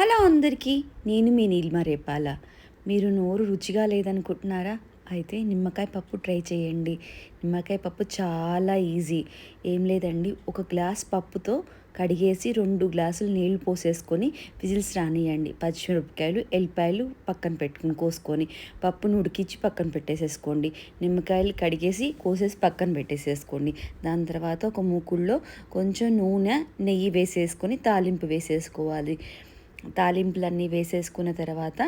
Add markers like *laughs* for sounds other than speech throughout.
Hello అందరికీ నేను మీ నీలిమ రేపాల. మీరు నోరు రుచిగా లేదనుకుంటున్నారా? అయితే నిమ్మకాయ పప్పు ట్రై చేయండి. నిమ్మకాయ పప్పు చాలా ఈజీ. ఏం లేదండి ఒక గ్లాస్ పప్పుతో కడిగేసి రెండు గ్లాసులు నీళ్ళు పోసేసుకొని విజిల్స్ రానియండి. పచ్చిమిరపకాయలు ఎల్లిపాయలు పక్కన పెట్టుకుని కోసుకొని పప్పును ఉడికించి పక్కన పెట్టేసేసుకోండి. నిమ్మకాయలు కడిగేసి కోసేసి పక్కన పెట్టేసేసుకోండి. దాని తర్వాత ఒక మూకుల్లో కొంచెం నూనె నెయ్యి వేసేసుకొని తాలింపు వేసేసుకోవాలి. తాలింపులన్నీ వేసేసుకున్న తర్వాత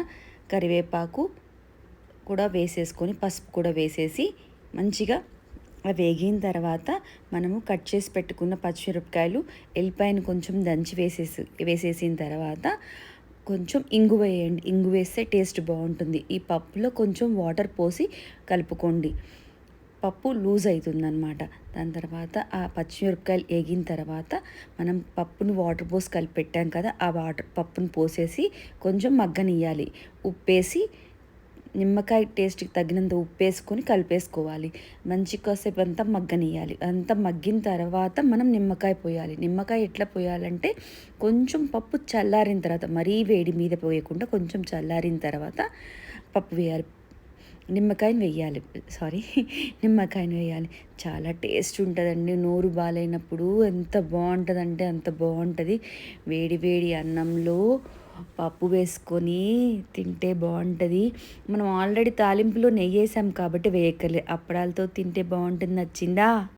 కరివేపాకు కూడా వేసేసుకొని పసుపు కూడా వేసేసి మంచిగా వేగిన తర్వాత మనము కట్ చేసి పెట్టుకున్న పచ్చిమిరపకాయలు ఎల్లిపాయను కొంచెం దంచి వేసేసి వేసేసిన తర్వాత కొంచెం ఇంగు వేయండి. ఇంగు వేస్తే టేస్ట్ బాగుంటుంది. ఈ పప్పులో కొంచెం వాటర్ పోసి కలుపుకోండి. పప్పు లూజ్ అవుతుందన్నమాట దాని తర్వాత ఆ పచ్చిమిరపకాయలు ఎగిన తర్వాత మనం పప్పును వాటర్ పోసి కలిపి పెట్టాం కదా ఆ వాటర్ పప్పును పోసేసి కొంచెం మగ్గనియ్యాలి. ఉప్పేసి నిమ్మకాయ టేస్ట్కి తగినంత ఉప్పు వేసుకొని కలిపేసుకోవాలి. మంచి కాసేపు అంతా మగ్గనియాలి అంతా మగ్గిన తర్వాత మనం నిమ్మకాయ పోయాలి. నిమ్మకాయ ఎట్లా పోయాలంటే కొంచెం పప్పు చల్లారిన తర్వాత మరీ వేడి మీద పోయకుండా కొంచెం చల్లారిన తర్వాత పప్పు వేయాలి. నిమ్మకాయని వేయాలి సారీ *laughs* నిమ్మకాయని వేయాలి చాలా టేస్ట్ ఉంటుందండి. నోరు బాగాలేనప్పుడు ఎంత బాగుంటుందంటే అంత బాగుంటుంది. వేడి వేడి అన్నంలో పప్పు వేసుకొని తింటే బాగుంటుంది. మనం ఆల్రెడీ తాలింపులో నెయ్యి వేసాం కాబట్టి వేయక్కర్లేదు అప్పడాలతో తింటే బాగుంటుంది. నచ్చిందా?